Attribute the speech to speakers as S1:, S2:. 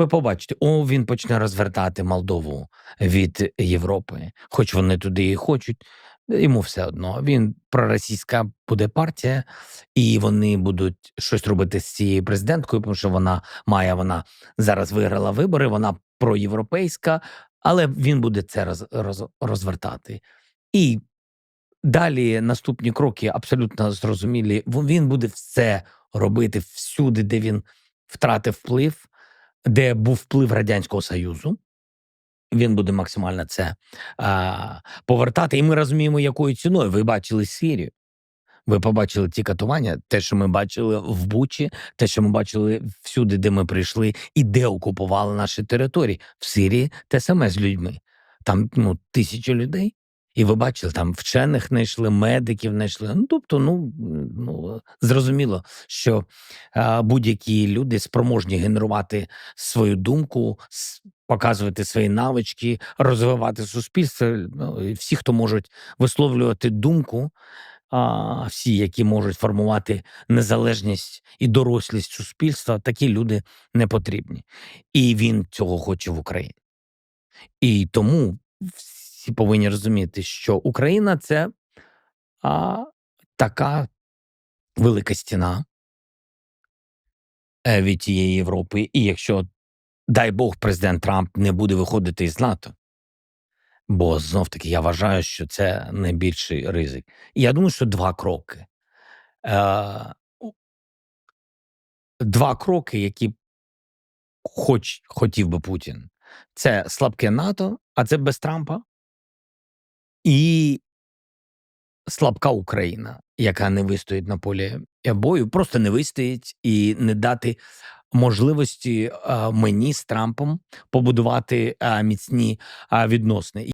S1: Ви побачите, о, він почне розвертати Молдову від Європи, хоч вони туди і хочуть. Йому все одно. Він проросійська буде партія, і вони будуть щось робити з цією президенткою, тому що вона має, вона зараз виграла вибори, вона проєвропейська, але він буде це роз, роз, розвертати. І далі наступні кроки абсолютно зрозумілі. Він буде все робити всюди, де він втратив вплив, де був вплив Радянського Союзу. Він буде максимально це а, повертати. І ми розуміємо, якою ціною. Ви бачили Сирію. Ви побачили ті катування, те, що ми бачили в Бучі, те, що ми бачили всюди, де ми прийшли, і де окупували наші території. В Сирії те саме з людьми. Там ну, тисячі людей. І ви бачили, там вчених знайшли, медиків знайшли. Ну, тобто, ну, ну зрозуміло, що а, будь-які люди спроможні генерувати свою думку, показувати свої навички, розвивати суспільство. Ну, всі, хто можуть висловлювати думку, а, всі, які можуть формувати незалежність і дорослість суспільства, такі люди не потрібні. І він цього хоче в Україні. І тому всі повинні розуміти, що Україна це а, така велика стіна е, від тієї Європи. І якщо, дай Бог, президент Трамп не буде виходити із НАТО, бо знов таки я вважаю, що це найбільший ризик. І я думаю, що два кроки. Е, два кроки, які хоч, хотів би Путін. Це слабке НАТО, а це без Трампа, і слабка Україна, яка не вистоїть на полі бою, просто не вистоїть і не дати можливості мені з Трампом побудувати міцні відносини.